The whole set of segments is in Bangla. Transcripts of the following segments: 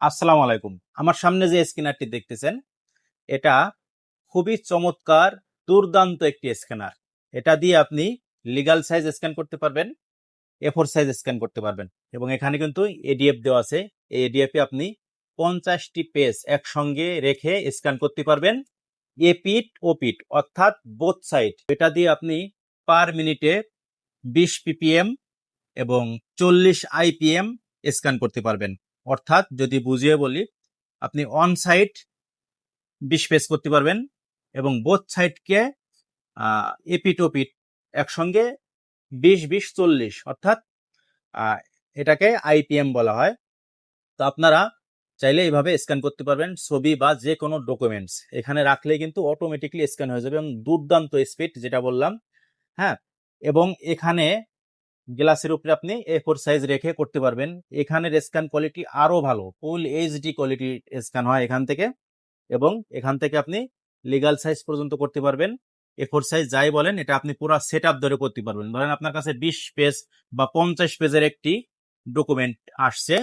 আসসালামু আলাইকুম। আমার সামনে যে স্ক্যানারটি দেখতেছেন, এটা খুবই চমৎকার, দুর্দান্ত একটি স্ক্যানার। এটা দিয়ে আপনি লিগাল সাইজ স্ক্যান করতে পারবেন এ ফোর সাইজ স্ক্যান করতে পারবেন এবং এখানে কিন্তু এডিএফ দেওয়া আছে। এই এডিএফে আপনি পঞ্চাশটি পেজ একসঙ্গে রেখে স্ক্যান করতে পারবেন এ পিট ও পিট অর্থাৎ বোথ সাইড এটা দিয়ে আপনি পার মিনিটে বিশ পিপিএম এবং চল্লিশ আইপিএম স্ক্যান করতে পারবেন। অর্থাৎ যদি বুঝিয়ে বলি, আপনি অন সাইড বিশ পেজ করতে পারবেন এবং বোথ সাইডকে এপিট ওপিট একসঙ্গে বিশ বিশ, চল্লিশ অর্থাৎ এটাকে আইপিএম বলা হয়। তো আপনারা চাইলে এইভাবে স্ক্যান করতে পারবেন ছবি বা যে কোনো ডকুমেন্টস এখানে রাখলে কিন্তু অটোমেটিকলি স্ক্যান হয়ে যাবে এবং দুর্দান্ত স্পিড যেটা বললাম হ্যাঁ? এবং এখানে গ্লাসের উপরে আপনি এ ফোর সাইজ রেখে করতে পারবেন। এখানের স্ক্যান কোয়ালিটি আরও ভালো। ফুল এইচডি কোয়ালিটি স্ক্যান হয় এখান থেকে এবং এখান থেকে আপনি লিগাল সাইজ পর্যন্ত করতে পারবেন। এ ফোর সাইজ যাই বলেন, এটা আপনি পুরো সেট আপ ধরে করতে পারবেন। ধরেন আপনার কাছে বিশ পেজ বা পঞ্চাশ পেজের একটি ডকুমেন্ট আসছে,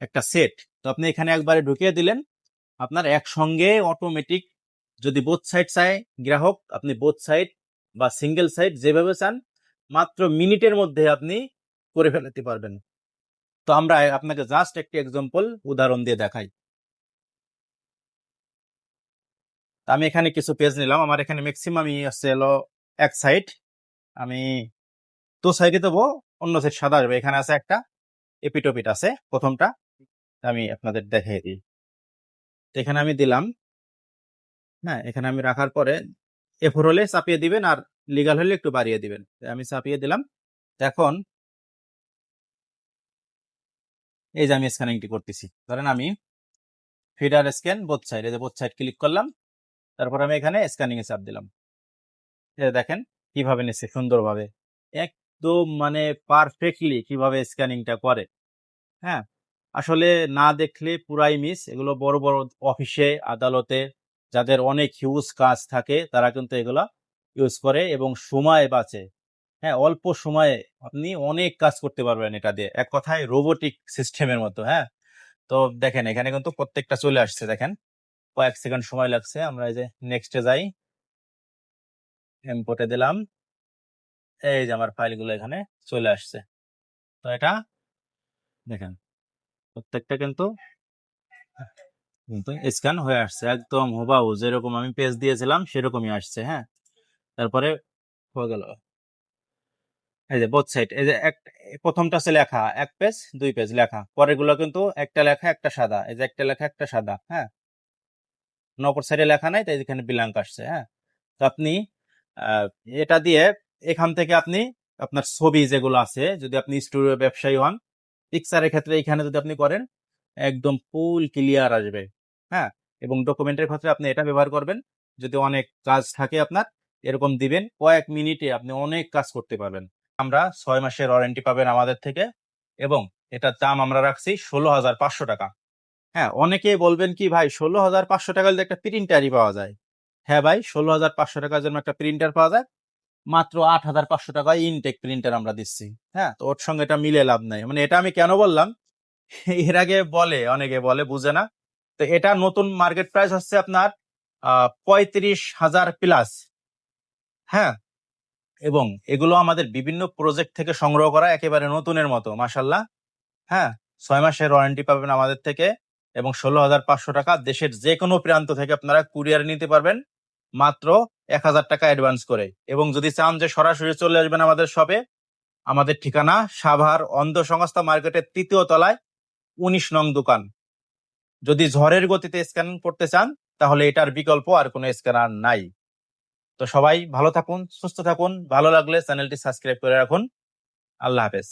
একটা সেট তো আপনি এখানে একবারে ঢুকিয়ে দিলেন। আপনার একসঙ্গে অটোমেটিক যদি বোথ সাইড চায়, গ্রাহক আপনি বোথ সাইড বা সিঙ্গেল সাইড যেভাবে চান মাত্র মিনিটের মধ্যে আপনি করে ফেলতে পারবেন। তো আমরা আপনাকে জাস্ট একটি এক্সাম্পল উদাহরণ দিয়ে দেখাই। আমি এখানে কিছু পেজ নিলাম। আমার এখানে ম্যাক্সিমামই আছে হলো এক সাইড আমি তো সাইডে দেবো, অন্য সাইড সাদা আসবে এখানে আছে একটা এপিটোপিট আছে, প্রথমটা। আমি আপনাদের দেখিয়ে দিই। এখানে আমি দিলাম। হ্যাঁ এখানে আমি রাখার পরে এফোর হলে চাপিয়ে দিবেন আর লিগাল হলে একটু বাড়িয়ে দিবেন। আমি চাপিয়ে দিলাম। এখন এই যে আমি স্ক্যানিংটি করতেছি। ধরেন আমি ফিডার স্ক্যান বোথ সাইড এই যে বোথ সাইড ক্লিক করলাম। তারপর আমি এখানে স্ক্যানিং এ চাপ দিলাম। এই দেখেন কীভাবে নিচ্ছে সুন্দরভাবে। একদম মানে পারফেক্টলি কীভাবে স্ক্যানিংটা করে। হ্যাঁ? আসলে না দেখলে পুরাই মিস এগুলো বড় বড় অফিসে আদালতে যাদের অনেক হিউজ কাজ থাকে, তারা কিন্তু এগুলো ইউজ করে এবং সময় বাঁচে। হ্যাঁ অল্প সময়ে আপনি অনেক কাজ করতে পারবেন এটা দিয়ে। এক কথায় রোবোটিক সিস্টেমের মতো হ্যাঁ? তো দেখেন, এখানে কিন্তু প্রত্যেকটা চলে আসছে, দেখেন। কয়েক সেকেন্ড সময় লাগছে, আমরা এই যে নেক্সটে যাই। ইম্পোর্টে দিলাম। এই যে আমার ফাইলগুলো এখানে চলে আসছে। তো এটা, দেখেন, প্রত্যেকটা কিন্তু কিন্তু স্ক্যান হয়ে আসছে। একদম হুবাহু, যেরকম আমি পেজ দিয়েছিলাম, সেরকমই আসছে হ্যাঁ? তারপরে হয়ে গেল। এই যে বোথ সাইড এই যে এক, প্রথমটা আছে লেখা, এক পেজ দুই পেজ লেখা। পরেরগুলো কিন্তু একটা লেখা, একটা সাদা। এই যে একটা লেখা, একটা সাদা হ্যাঁ? অপর সাইডে লেখা নাই, তাই এখানে ব্ল্যাঙ্ক আসছে হ্যাঁ? তো আপনি এটা দিয়ে এখান থেকে আপনি আপনার ছবি যেগুলো আছে, যদি আপনি স্টুডিও ব্যবসায়ী হন পিকচারের ক্ষেত্রে এখানে যদি আপনি করেন, একদম ফুল ক্লিয়ার আসবে হ্যাঁ? এবং ডকুমেন্টের ক্ষেত্রে আপনি এটা ব্যবহার করবেন, যদি অনেক কাজ থাকে আপনার এরকম দিবেন, কয়েক মিনিটে আপনি অনেক কাজ করতে পারবেন। আমরা ছয় মাসের ওয়ারেন্টি পাবেন আমাদের থেকে এবং এটার দাম আমরা রাখছি ষোলো হাজার পাঁচশো টাকা। হ্যাঁ অনেকেই বলবেন কি, ভাই, ষোলো হাজার পাঁচশো টাকা দিলে একটা প্রিন্টারই পাওয়া যায়। হ্যাঁ ভাই, ষোলো হাজার পাঁচশো টাকার জন্য একটা প্রিন্টার পাওয়া যায়। মাত্র আট হাজার পাঁচশো টাকায় ইনটেক প্রিন্টার আমরা দিচ্ছি। হ্যাঁ তো ওর সঙ্গে এটা মিলে লাভ নাই। মানে এটা আমি কেন বললাম? এর আগে বলে, অনেকে বলে, বুঝে না। তো এটা নতুন মার্কেট প্রাইস হচ্ছে আপনার পঁয়ত্রিশ হাজার প্লাস হ্যাঁ। এবং এগুলো আমাদের বিভিন্ন প্রজেক্ট থেকে সংগ্রহ করা একেবারে নতুনের মতো মাসাল্লাহ হ্যাঁ ছয় মাসের ওয়ারেন্টি পাবেন আমাদের থেকে এবং ষোলো হাজার পাঁচশো টাকা দেশের যে কোনো প্রান্ত থেকে আপনারা কুরিয়ার নিতে পারবেন মাত্র এক হাজার টাকা অ্যাডভান্স করে। এবং যদি চান যে সরাসরি চলে আসবেন আমাদের শপে আমাদের ঠিকানা সাভার অন্ধ সংস্থা মার্কেটের তৃতীয় তলায় উনিশ নং দোকান। যদি ঝড়ের গতিতে স্ক্যান করতে চান, তাহলে এটার বিকল্প আর কোনো স্ক্যানার নাই। তো সবাই ভালো থাকুন সুস্থ থাকুন ভালো লাগলে চ্যানেলটি সাবস্ক্রাইব করে রাখুন। আল্লাহ হাফেজ।